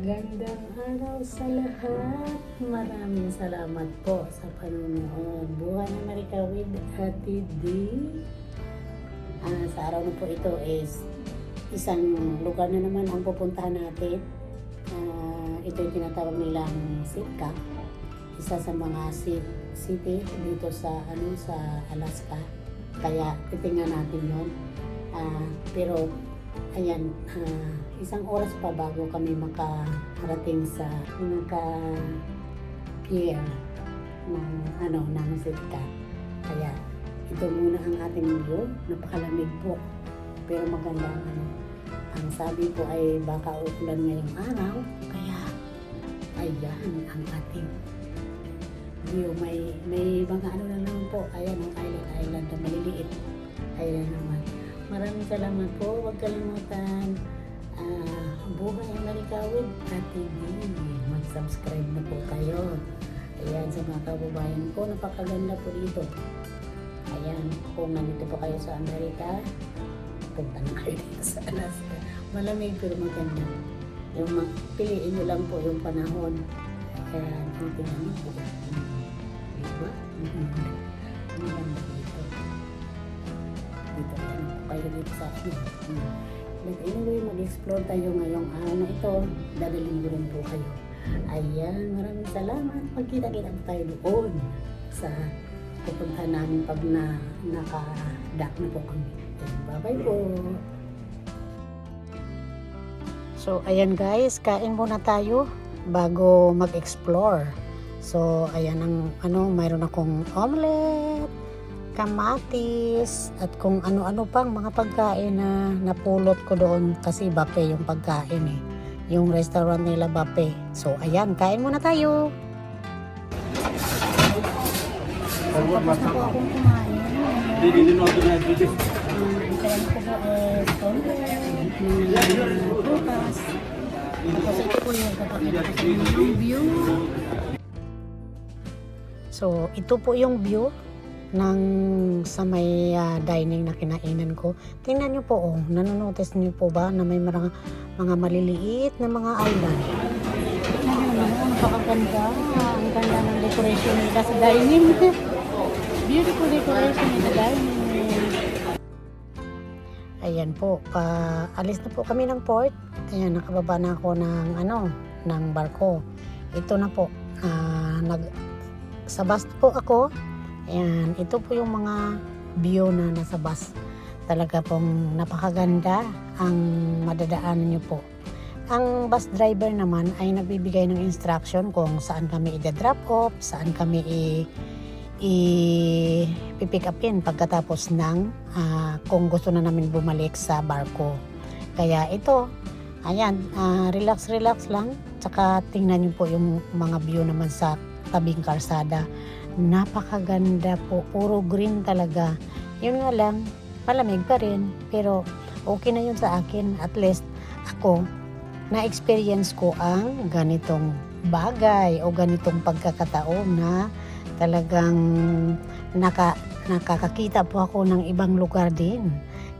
Magandang araw sa lahat. Maraming salamat po sa panunood. Buhay na Marika with Ate D. Ah, sa araw na po ito is isang lugar na naman ang pupuntahan natin. Ah, ito yung tinatawag nilang Sitka. Isa sa mga city dito sa ano sa Alaska. Kaya titingnan natin yon. Ah, pero ayan, ah, isang oras pa bago kami makarating sa pinaka pier ng ano ng Sitka. Kaya ito muna ang ating view. Napakalamig po. Pero maganda ang ano. Ang sabi po ay baka uulan ngayong araw. Kaya ayan ang ating view. May may mga ano na naman po. Ayan ang island island na maliliit. Ayan naman. Maraming salamat po. Huwag kalimutan. Ah buhay ang Malikawid at TV. Mag-subscribe na po kayo. Ayan sa mga kababayan ko. Napakaganda po dito. Ayan, kung nandito po kayo sa Amerika, punta na kayo dito sa Alaska. Malamig pero maganda. Yung piliin nyo lang po yung panahon. Ayan, ang tingnan po. Diba? Ang ganda dito. Dito, ayan po kayo dito sa akin. Hmm. But anyway, mag-explore tayo ngayong araw na ito. Dadalhin ko rin po kayo. Ayan, maraming salamat. Magkita-kita po tayo doon sa pupunta namin pag na naka-dock na po kami. Bye-bye po. So, ayan guys, kain muna tayo bago mag-explore. So, ayan ang ano, mayroon akong omelette, kamatis, at kung ano-ano pang mga pagkain na napulot ko doon kasi bape yung pagkain eh. Yung restaurant nila bape. So, ayan, kain muna tayo. Tapos ito po yung view. So, ito po yung view ng sa may ah, dining na kinainan ko. Tingnan niyo po, oh, nanonotice niyo po ba na may mga, mga maliliit na mga island? Tingnan niyo naman, napakaganda. Ang ganda ng decoration nila sa dining. Beautiful decoration nila dining. Ayan po, pa alis na po kami ng port. Ayan, nakababa na ako ng ano, ng barko. Ito na po, ah, nag sa bus po ako. Ayan, ito po yung mga view na nasa bus. Talaga pong napakaganda ang madadaanan niyo po. Ang bus driver naman ay nagbibigay ng instruction kung saan kami i-drop off, saan kami i- i-pick upin pagkatapos ng ah, kung gusto na namin bumalik sa barko. Kaya ito, ayan, ah, relax relax lang. Tsaka tingnan niyo po yung mga view naman sa tabing karsada. Napakaganda po, puro green talaga. Yun nga lang, malamig pa rin. Pero okay na yun sa akin. At least ako, na-experience ko ang ganitong bagay o ganitong pagkakataon na talagang naka, nakakakita po ako ng ibang lugar din.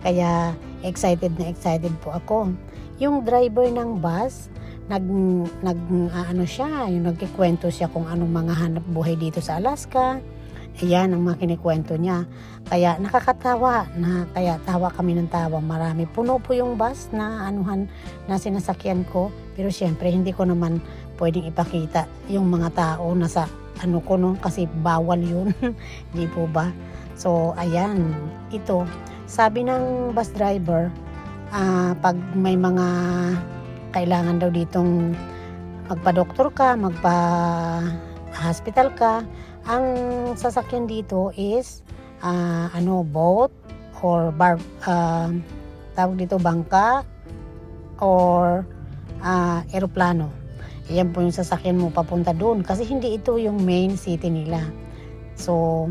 Kaya excited na excited po ako. Yung driver ng bus, nag, nag ah, ano siya, yung nagkikwento siya kung anong mga hanap buhay dito sa Alaska. Ayan ang mga kinikwento niya. Kaya nakakatawa na kaya tawa kami ng tawa. Marami puno po yung bus na anuhan na sinasakyan ko. Pero syempre hindi ko naman pwedeng ipakita yung mga tao na sa ano ko no kasi bawal yun. Di po ba? So ayan, ito. Sabi ng bus driver, ah, pag may mga kailangan daw ditong magpa-doktor ka, magpa-hospital ka, ang sasakyan dito is ah, ano boat or bar ah, tawag dito bangka or ah, eroplano. Yan po yung sasakyan mo papunta doon kasi hindi ito yung main city nila. So,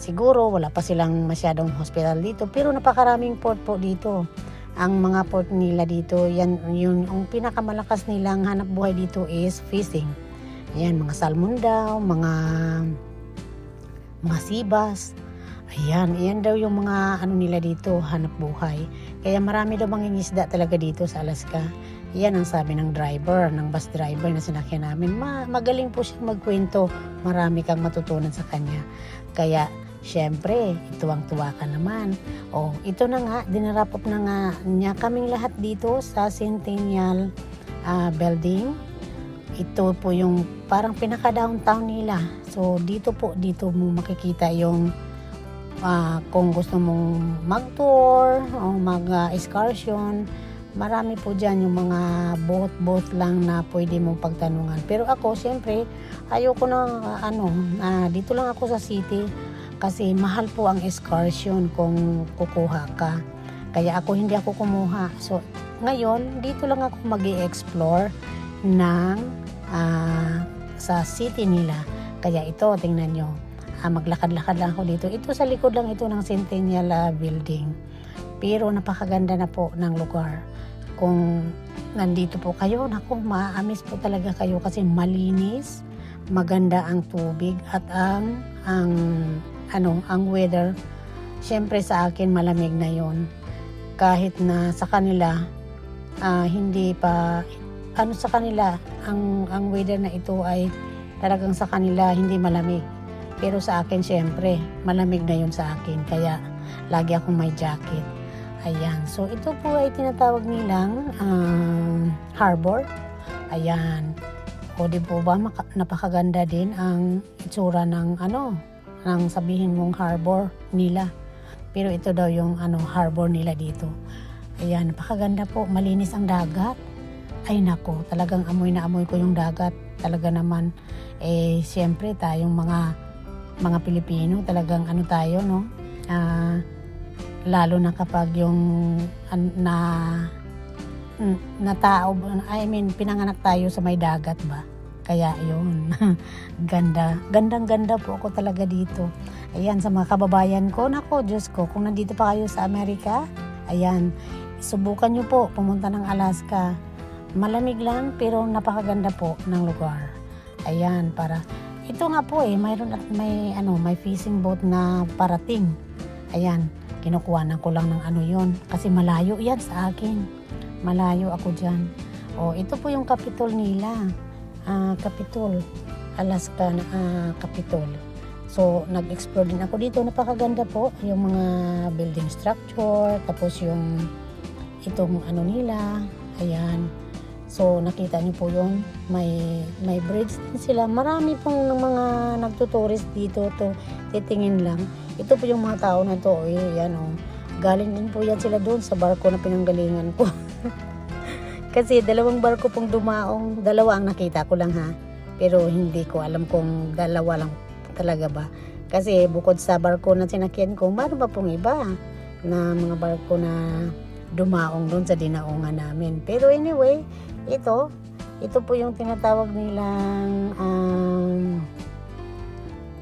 siguro wala pa silang masyadong hospital dito pero napakaraming port po dito. Ang mga port nila dito, yan yung, yung pinakamalakas nilang hanap buhay dito is fishing. Ayan, mga salmon daw, mga mga sibas. Ayan, ayan daw yung mga ano nila dito, hanap buhay. Kaya marami daw mangingisda talaga dito sa Alaska. Yan ang sabi ng driver, ng bus driver na sinakyan namin. Ma magaling po siyang magkwento. Marami kang matutunan sa kanya. Kaya, syempre, tuwang-tuwa ka naman. O, ito na nga, dinarapop na nga niya kaming lahat dito sa Centennial ah, Building. Ito po yung parang pinaka-downtown nila. So, dito po, dito mo makikita yung ah, kung gusto mong mag-tour o mag-excursion, marami po dyan yung mga boat-boat lang na pwede mong pagtanungan. Pero ako, siyempre, ayoko na, ah, ano, ah, dito lang ako sa city kasi mahal po ang excursion kung kukuha ka. Kaya ako hindi ako kumuha. So, ngayon, dito lang ako mag explore ng ah, sa city nila. Kaya ito, tingnan nyo, ah, maglakad-lakad lang ako dito. Ito sa likod lang ito ng Centennial ah, Building. Pero napakaganda na po ng lugar. Kung nandito po kayo, naku, maaamis po talaga kayo kasi malinis, maganda ang tubig at ang ang ano, ang weather. Siyempre sa akin malamig na 'yon. Kahit na sa kanila ah, hindi pa ano sa kanila ang ang weather na ito ay talagang sa kanila hindi malamig. Pero sa akin siyempre malamig na 'yon sa akin kaya lagi akong may jacket. Ayan. So, ito po ay tinatawag nilang um, harbor. Ayan. O di po ba, napakaganda din ang itsura ng ano, ng sabihin mong harbor nila. Pero ito daw yung ano, harbor nila dito. Ayan, napakaganda po. Malinis ang dagat. Ay nako, talagang amoy na amoy ko yung dagat. Talaga naman, eh, siyempre tayong mga mga Pilipino, talagang ano tayo, no? Ah, lalo na kapag yung an- na na tao I mean pinanganak tayo sa may dagat ba kaya yun ganda. Gandang ganda po ako talaga dito. Ayan sa mga kababayan ko nako Diyos ko kung nandito pa kayo sa Amerika ayan subukan nyo po pumunta ng Alaska. Malamig lang pero napakaganda po ng lugar. Ayan para ito nga po eh mayroon at may ano may fishing boat na parating. Ayan kinukuhanan ko lang ng ano yon kasi malayo yan sa akin. Malayo ako dyan. O ito po yung capitol nila ah capitol Alaska na ah, capitol so nag-explore din ako dito. Napakaganda po yung mga building structure tapos yung itong ano nila ayan. So nakita niyo po yun. May may bridge din sila. Marami pong mga nagtuturist dito to. Titingin lang. Ito po yung mga tao na to, eh, yan oh. Galing din po yan sila doon sa barko na pinanggalingan ko. Kasi dalawang barko pong dumaong, dalawa ang nakita ko lang ha. Pero hindi ko alam kung dalawa lang talaga ba. Kasi bukod sa barko na sinakyan ko, meron pa pong iba na mga barko na dumaong doon sa dinaungan namin. Pero anyway, ito, ito po yung tinatawag nilang um,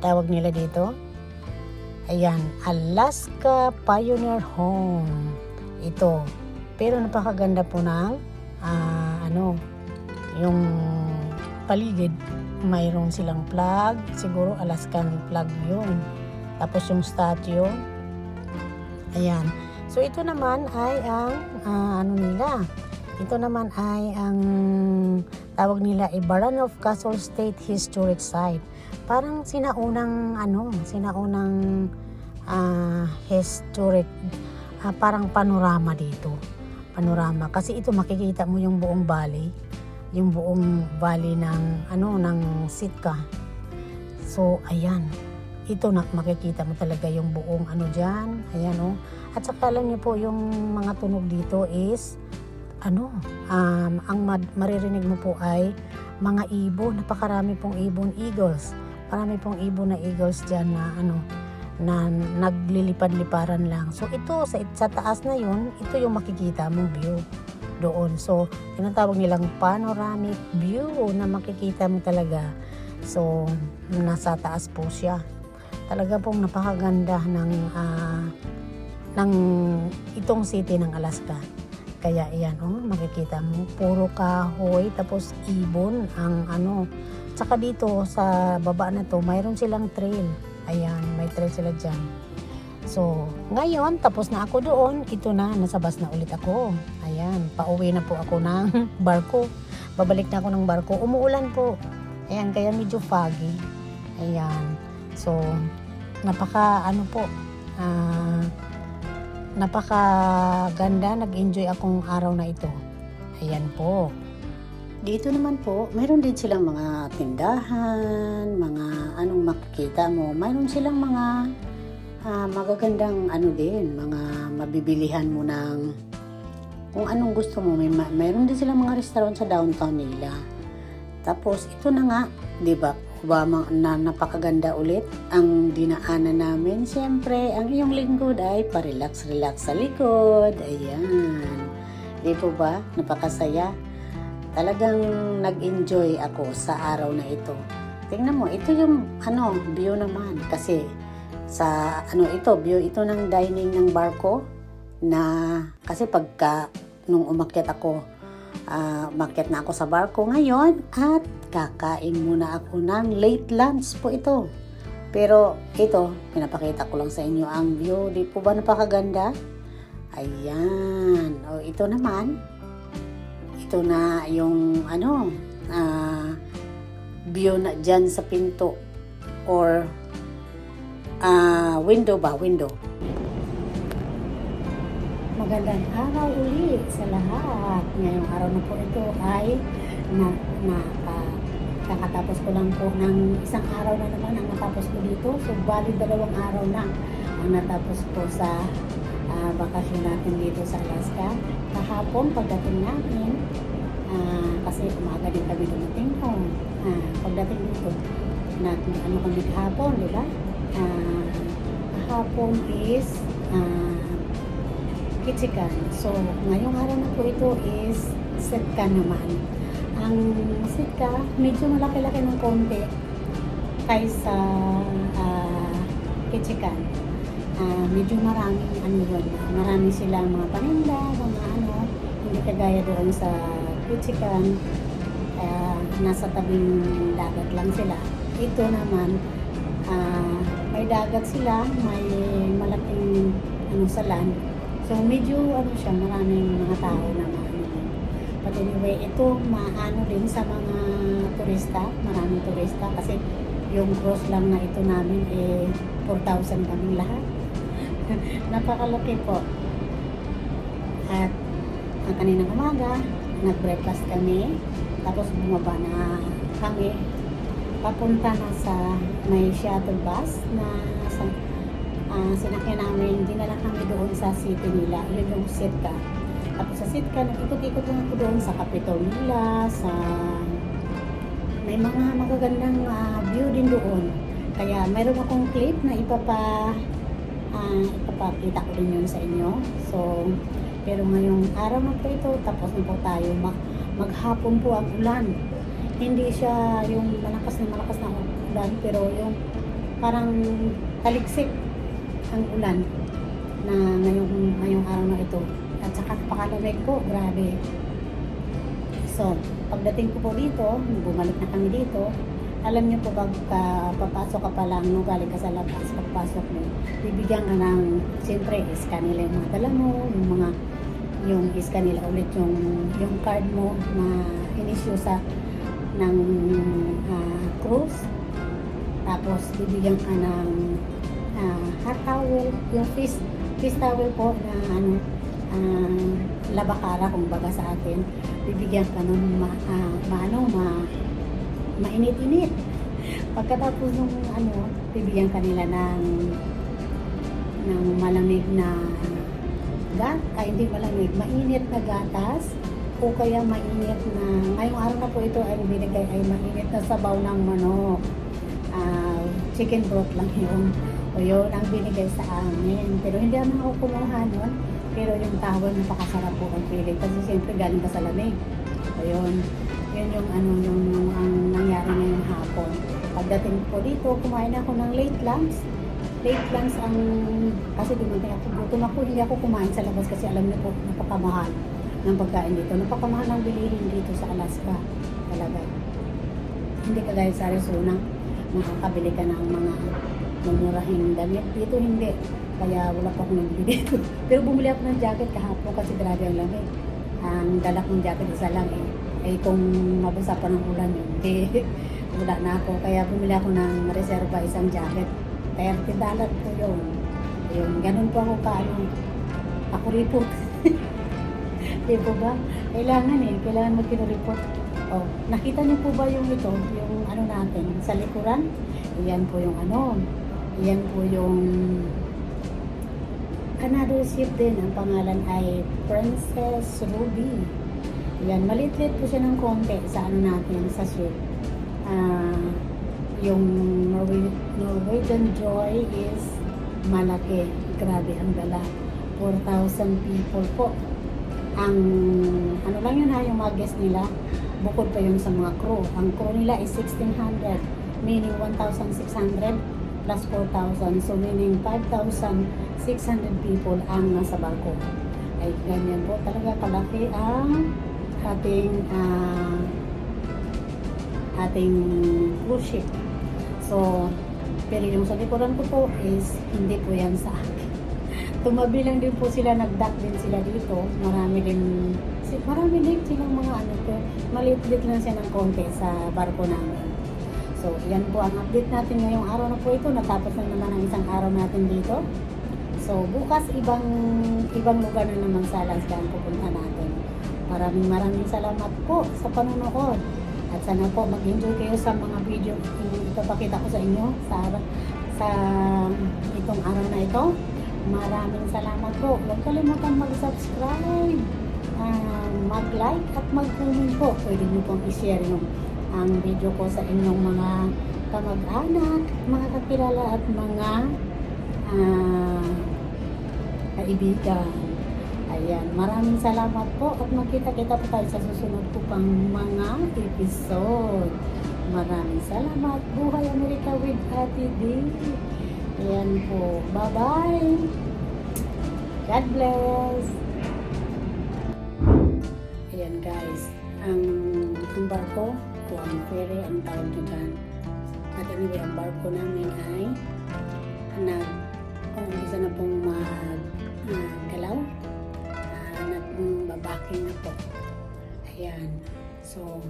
tawag nila dito Ayan, Alaska Pioneer Home. Ito. Pero napakaganda po ng ah, ano, yung paligid. Mayroon silang flag. Siguro Alaskan flag yun. Tapos yung statue. Ayan. So ito naman ay ang ah, ano nila. Ito naman ay ang tawag nila ay Baranov Castle State Historic Site parang sinaunang ano, sinaunang ah, historic ah, parang panorama dito. Panorama kasi ito makikita mo yung buong valley, yung buong valley ng ano ng Sitka. So ayan. Ito na makikita mo talaga yung buong ano diyan. Ayan oh. At saka alam niyo po yung mga tunog dito is ano, um, ang maririnig mo po ay mga ibon, napakarami pong ibon, eagles marami pong ibon na eagles dyan na ano na naglilipad-liparan lang. So ito sa, sa taas na yun, ito yung makikita mong view doon. So tinatawag nilang panoramic view na makikita mo talaga. So nasa taas po siya. Talaga pong napakaganda ng ah, ng itong city ng Alaska. Kaya iyan, oh, makikita mo, puro kahoy, tapos ibon ang ano, Tsaka dito sa baba na to, mayroon silang trail. Ayan, may trail sila dyan. So, ngayon, tapos na ako doon. Ito na, nasa bus na ulit ako. Ayan, pauwi na po ako ng barko. Babalik na ako ng barko. Umuulan po. Ayan, kaya medyo foggy. Ayan. So, napaka, ano po, ah, napaka ganda. Nag-enjoy akong araw na ito. Ayan po. Dito naman po, mayroon din silang mga tindahan, mga anong makikita mo. Mayroon silang mga ah, magagandang ano din, mga mabibilihan mo ng kung anong gusto mo. May, ma- mayroon din silang mga restaurant sa downtown nila. Tapos, ito na nga, di ba, Obama, na napakaganda ulit ang dinaanan namin. Siyempre, ang iyong lingkod ay parelax-relax sa likod. Ayan. Di po ba? Napakasaya. Talagang nag-enjoy ako sa araw na ito. Tingnan mo, ito yung ano, view naman. Kasi sa ano ito, view ito ng dining ng barko na kasi pagka nung umakyat ako, ah, umakyat na ako sa barko ngayon at kakain muna ako ng late lunch po ito. Pero ito, pinapakita ko lang sa inyo ang view. Di po ba napakaganda? Ayan. O ito naman, ito na yung ano, ah, view na dyan sa pinto or ah, window ba, window. Magandang araw uli sa lahat. Ngayong araw na po ito ay na, na ah, kakatapos ko lang po ng isang araw na naman ang natapos ko dito. So, bali dalawang araw na ang natapos ko sa ah, bakasyon natin dito sa Alaska. Kahapon, pagdating namin, ah, kasi umaga din kami dumating ko. Ah, pagdating dito, na, ano kami kahapon, di ba? Ah, kahapon is ah, Kichikan. So, ngayong araw na po ito is Sitka naman. Ang Sitka, medyo malaki-laki ng konti kaysa uh, Kichikan. Ah, medyo maraming ano yun, marami silang mga paninda, mga ano, hindi kagaya doon sa Kichikan, ah, nasa tabing dagat lang sila. Ito naman, ah, may dagat sila, may malaking ano sa. So medyo ano siya, maraming mga tao na maano. But anyway, ito maano din sa mga turista, maraming turista kasi yung cross lang na ito namin eh 4,000 kaming lahat. Napakalaki po. At ang kaninang umaga, nag-breakfast kami. Tapos bumaba na kami. Papunta na sa may shuttle bus na sa ah, sinakyan namin, dinala kami doon sa city nila. Yun yung Sitka. Tapos sa Sitka, nag-ikot-ikot lang ako doon sa Capitol nila, sa may mga magagandang ah, view din doon. Kaya mayroon akong clip na ipapa ah, ipapakita ko rin yun sa inyo. So, pero ngayong araw na po ito, tapos na po tayo. Mag, maghapon po ang ulan. Hindi siya yung malakas na malakas na ulan, pero yung parang taliksik ang ulan na ngayong, ngayong araw na ito. At saka napakalamig po, grabe. So, pagdating ko po dito, bumalik na kami dito, alam niyo po pag ah, papasok ka pa lang, no, galing ka sa labas, pagpasok mo, bibigyan ka ng, siyempre, scan nila yung mga mo, yung mga, yung scan nila ulit yung, yung card mo na inisyu sa, ng ah, cruise. Tapos, bibigyan ka ng ah, hot towel, yung face, face towel po na ano, ah, labakara kung baga sa atin, bibigyan ka ng ma, ah, maano, ma, mainit-init. Pagkatapos ng ano, bibigyan ka nila ng ng malamig na gat, ay hindi malamig, mainit na gatas o kaya mainit na, ngayong araw na po ito ay binigay ay mainit na sabaw ng manok. Ah, chicken broth lang yun. O yun ang binigay sa amin. Pero hindi naman ako kumuha nun. Pero yung tawag napakasarap po ang feeling. Kasi siyempre galing ka sa lamig. O yun. Yun yung ano yung, yung ang nangyari ngayong hapon. Pagdating ko dito, kumain ako ng late lunch. Late lunch ang, kasi dumating ako, gutom ako, hindi ako kumain sa labas kasi alam niyo po, napakamahal ng pagkain dito. Napakamahal ng bilihin dito sa Alaska. Talaga. Hindi kagaya sa Arizona, makakabili ka ng mga mamurahing damit. Dito hindi. Kaya wala pa akong nabili dito. Pero bumili ako ng jacket kahapon kasi grabe ang lamig. Ang dala kong jacket isa lang eh. Eh kung mabasa pa ng ulan yun, eh, wala na ako. Kaya bumili ako ng reserva isang jacket. 30 dollar po yun. Yun, ganun po ako kaano. Ako report. Di po ba? Kailangan eh, kailangan magkino-report. Oh, nakita niyo po ba yung ito, yung ano natin, sa likuran? Iyan po yung ano, iyan po yung another ship din. Ang pangalan ay Princess Ruby. Yan, maliit-liit po siya ng konti sa ano natin, sa ship. Ah, yung Norwe- Norwegian Joy is malaki. Grabe ang dala. 4,000 people po. Ang, ano lang yun ha, yung mga guest nila, bukod pa yun sa mga crew. Ang crew nila is 1,600, meaning 1,600 plus 4,000. So, meaning 5,600 people ang nasa barko. Ay, ganyan po. Talaga kalaki ang ating ah, ating cruise ship. So, pero yung sa likuran ko po is hindi po yan sa akin. Tumabi lang din po sila, nag-dock din sila dito. Marami din, marami din silang mga ano po. Maliit-lit lang siya ng konti sa barko namin. So, yan po ang update natin ngayong araw na po ito. Natapos na naman ang isang araw natin dito. So, bukas ibang ibang lugar na naman sa Alaska ang pupunta natin. Maraming maraming salamat po sa panonood. At sana po mag-enjoy kayo sa mga video yung ipapakita ko sa inyo sa sa itong araw na ito. Maraming salamat po. Huwag kalimutan mag-subscribe, ah, mag-like at mag-comment po. Pwede niyo pong i-share yung ang video ko sa inyong mga kamag-anak, mga kakilala at mga ah, kaibigan. Ayan, maraming salamat po at magkita-kita po tayo sa susunod ko pang mga episode. Maraming salamat. Buhay Amerika with Ate D. Ayan po. Bye-bye. God bless. Ayan guys. Ang, ang barko o ang ferry ang tawag nyo dyan. At anyway, ang barko namin ay nag umpisa na pong mag ah, galaw uh, nagbabaking na po ayan. So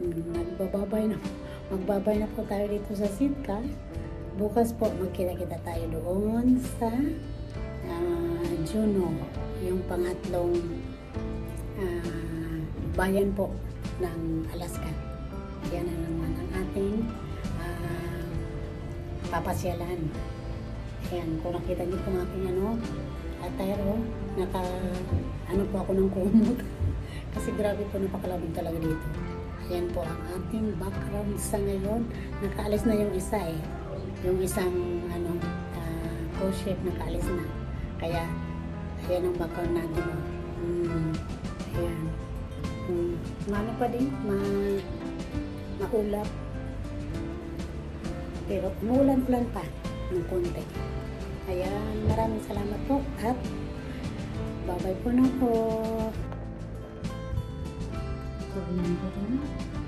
mm, nagbababay na magbabay na po tayo dito sa Sitka bukas po magkita-kita tayo doon sa ah, Juneau yung pangatlong ah, bayan po ng Alaska. Yan na naman ang ating ah, papasyalan Ayan, kung nakita niyo ang aking ano, attire, naka, ano po ako ng kumot. Kasi grabe po, napakalamig talaga dito. Ayan po ang ating background sa ngayon. Nakaalis na yung isa eh. Yung isang, ano, uh, ship nakaalis na. Kaya, ayan ang background natin. Oh. Mm, ayan. Mm, ano pa din, ma, maulap. Pero umuulan-ulan pa ng konti. Ayan, maraming salamat po at bye-bye po na po. Sabihin ko na.